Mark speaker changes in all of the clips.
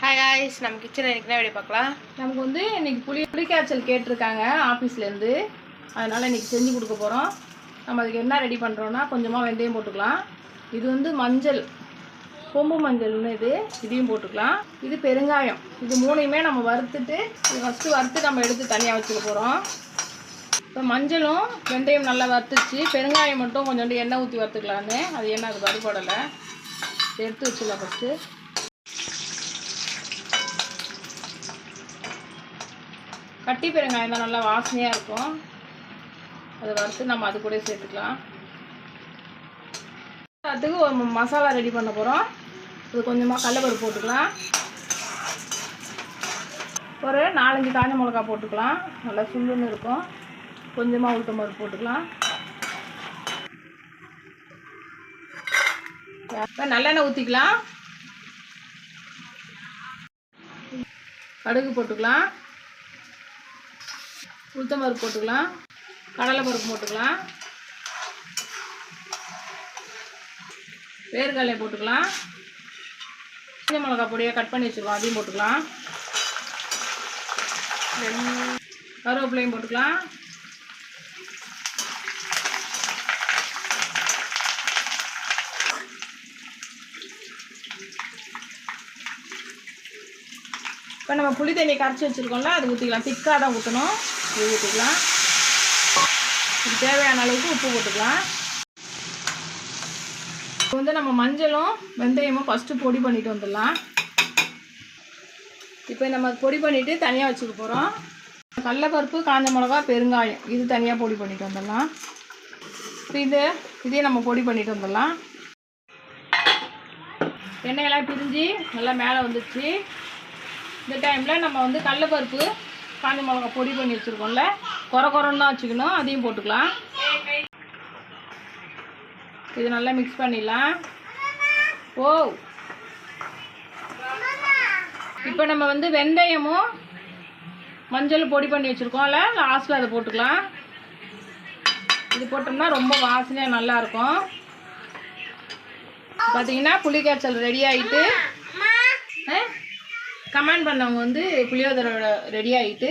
Speaker 1: Hi guys நம்ம கிச்சனில் இன்றைக்கி என்ன வீடியோ பார்க்கலாம்?
Speaker 2: நமக்கு வந்து இன்றைக்கி புளி புளிக்காய்ச்சல் கேட்டிருக்காங்க ஆஃபீஸ்லேருந்து அதனால் இன்னைக்கு செஞ்சு கொடுக்க போகிறோம் நம்ம அதுக்கு என்ன ரெடி பண்ணுறோன்னா கொஞ்சமாக வெந்தயம் போட்டுக்கலாம். இது வந்து மஞ்சள் கொம்பு மஞ்சள்னு இது. இதையும் போட்டுக்கலாம். இது பெருங்காயம். இது மூணையுமே நம்ம வறுத்துட்டு இது ஃபஸ்ட்டு வறுத்து நம்ம எடுத்து தனியாக வச்சுக்க போகிறோம் இப்போ மஞ்சளும் வெந்தயம் நல்லா வறுத்துச்சு. பெருங்காயம் மட்டும் கொஞ்சோண்டு எண்ணெய் ஊற்றி வறுத்துக்கலான்னு. அது எண்ணெய் அது வறுபடலை. எடுத்து வச்சிடலாம் ஃபஸ்ட்டு கட்டி பெருங்காயம் தான் நல்லா வாசனையாக இருக்கும். அதை வறுத்து நம்ம அது கூட சேர்த்துக்கலாம். அதுக்கு ஒரு மசாலா ரெடி பண்ண போகிறோம் இது கொஞ்சமாக கடலப்பருப்பு போட்டுக்கலாம். ஒரு நாலஞ்சு காஞ்ச மிளகா போட்டுக்கலாம். நல்லா சுள்ளுன்னு இருக்கும். கொஞ்சமாக உளுத்தம் பருப்பு போட்டுக்கலாம். இப்போ நல்லெண்ணெய் ஊற்றிக்கலாம் கடுகு போட்டுக்கலாம். உளுத்தம் பருப்பு போட்டுக்கலாம் கடலை பருப்பு போட்டுக்கலாம் வேர்க்கடலையை போட்டுக்கலாம் சின்ன மிளகா பொடியை கட் பண்ணி வச்சுருக்கோம் அதையும் போட்டுக்கலாம். ரெண்டு கருவேப்பிலையும் போட்டுக்கலாம். இப்போ நம்ம புளி தண்ணி கரைச்சி வச்சுருக்கோம்ல அது ஊற்றிக்கலாம் திக்காக தான் ஊற்றணும் இது ஊற்றிக்கலாம் இது தேவையான அளவுக்கு உப்பு போட்டுக்கலாம். இப்போ வந்து நம்ம மஞ்சளும் வெந்தயமும் ஃபஸ்ட்டு பொடி பண்ணிட்டு வந்துடலாம். இப்போ நம்ம பொடி பண்ணிவிட்டு தனியாக வச்சுக்க போகிறோம் கடலப்பருப்பு காஞ்ச மிளகா பெருங்காயம் இது தனியாக பொடி பண்ணிட்டு வந்துடலாம். இப்போ இது இதே நம்ம பொடி பண்ணிட்டு வந்துடலாம். எண்ணெயெல்லாம் பிரிஞ்சு நல்லா மேலே வந்துடுச்சு இந்த டைமில் நம்ம வந்து கடலப்பருப்பு காஞ்ச மிளகா பொடி பண்ணி வச்சுருக்கோம்ல. குறை குறைன்னு தான் வச்சுக்கணும். அதையும் போட்டுக்கலாம். இது நல்லா மிக்ஸ் பண்ணிடலாம். ஓ. இப்போ நம்ம வந்து வெந்தயமும் மஞ்சள் பொடி பண்ணி வச்சுருக்கோம்ல. லாஸ்ட்டில் அதை போட்டுக்கலாம். இது போட்டோம்னா ரொம்ப வாசனையாக நல்லாயிருக்கும் பார்த்தீங்கன்னா புளிக்காய்ச்சல் ரெடி ஆகிட்டு கமெண்ட் பண்ணவங்க வந்து புளியோதரோட ரெடி ஆகிட்டு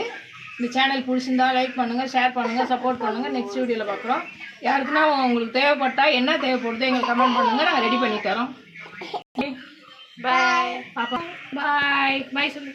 Speaker 2: இந்த சேனல் பிடிச்சிருந்தா லைக் பண்ணுங்கள் ஷேர் பண்ணுங்கள் சப்போர்ட் பண்ணுங்கள் நெக்ஸ்ட் வீடியோவில் பார்க்குறோம். யாருக்குன்னா உங்களுக்கு தேவைப்பட்டா என்ன தேவைப்படுதோ எங்களுக்கு கமெண்ட் பண்ணுங்கள் நாங்கள் ரெடி பண்ணி தரோம்.
Speaker 1: பாய்
Speaker 2: பாப்பா பாய் பாய் சொல்லு.